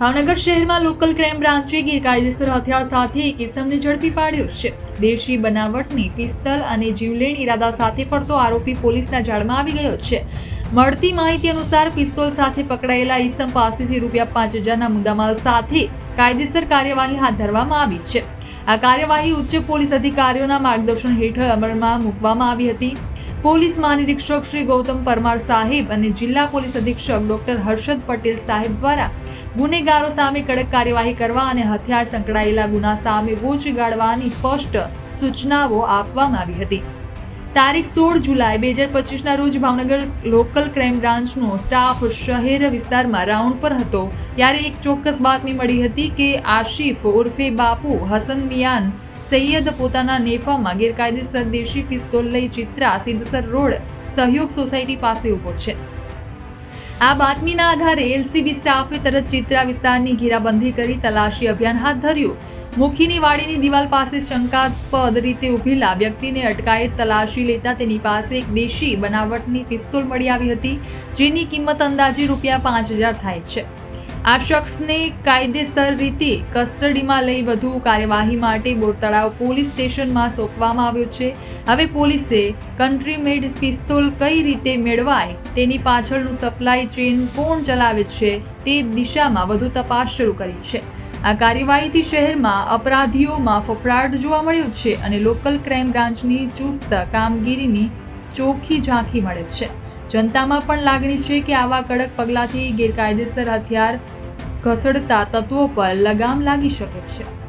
ભાવનગર શહેરમાં local crime બ્રાન્ચે ગેરકાયદેસર હથિયાર સાથે એક ઇસમને ઝડપી પાડ્યો છે. દેશી બનાવટની પિસ્તલ અને જીવલેણ ઈરાદા સાથે ફરતો આરોપી પોલીસના જાળમાં આવી ગયો છે. મળતી માહિતી અનુસાર પિસ્તોલ સાથે પકડાયેલા ઈસમ પાસેથી રૂપિયા પાંચ હજારના મુદ્દામાલ સાથે કાયદેસર કાર્યવાહી હાથ ધરવામાં આવી છે. આ કાર્યવાહી ઉચ્ચ પોલીસ અધિકારીઓના માર્ગદર્શન હેઠળ અમલમાં મૂકવામાં આવી હતી. પોલીસ મહાનિરીક્ષક શ્રી ગૌતમ પરમાર સાહેબ અને જિલ્લા પોલીસ અધિક્ષક ડોક્ટર હર્ષદ પટેલ સાહેબ દ્વારા ગુનેગારો સામે કડક કાર્યવાહી કરવા અને હથિયાર સંકળાયેલા ગુના સામે વોચ સ્પષ્ટ સૂચનાઓ આપવામાં આવી હતી. તારીખ સોળ જુલાઈ બે હજાર પચીસના રોજ ભાવનગર લોકલ ક્રાઇમ બ્રાન્ચનો સ્ટાફ શહેર વિસ્તારમાં રાઉન્ડ પર હતો. ત્યારે એક ચોક્કસ બાતમી મળી હતી કે આશિફ ઉર્ફે બાપુ હસન મિયાન સૈયદ પોતાના નેફામાં ગેરકાયદેસર દેશી પિસ્તોલ લઈ ચિત્રા સિદ્ધસર રોડ સહયોગ સોસાયટી પાસે ઊભો છે. આ બાતમીના આધારે એલસીબી સ્ટાફે તરત ચિત્રા વિસ્તારની ઘેરાબંધી કરી તલાશી અભિયાન હાથ ધર્યું. મુખીની વાડીની દિવાલ પાસે શંકાસ્પદ રીતે ઊભેલા વ્યક્તિને અટકાયત તલાશી લેતા તેની પાસે એક દેશી બનાવટની પિસ્તોલ મળી આવી હતી, જેની કિંમત અંદાજે રૂપિયા પાંચ હજાર થાય છે. આ શખ્સને કાયદેસર રીતે કસ્ટડીમાં લઈ વધુ કાર્યવાહી માટે બોટ તળાવ પોલીસ સ્ટેશનમાં સોંપવામાં આવ્યો છે. હવે પોલીસે કન્ટ્રી મેડ પિસ્તોલ કઈ રીતે મેળવાય, તેની પાછળનું સપ્લાય ચેન કોણ ચલાવે છે, તે દિશામાં વધુ તપાસ શરૂ કરી છે. આ કાર્યવાહીથી શહેરમાં અપરાધીઓમાં ફફડાટ જોવા મળ્યો છે અને લોકલ ક્રાઇમ બ્રાન્ચની ચુસ્ત કામગીરીની ચોખ્ખી ઝાંખી મળે છે. જનતામાં પણ લાગણી છે કે આવા કડક પગલાંથી ગેરકાયદેસર હથિયાર ઘસડતા તત્વો પર લગામ લાગી શકે છે.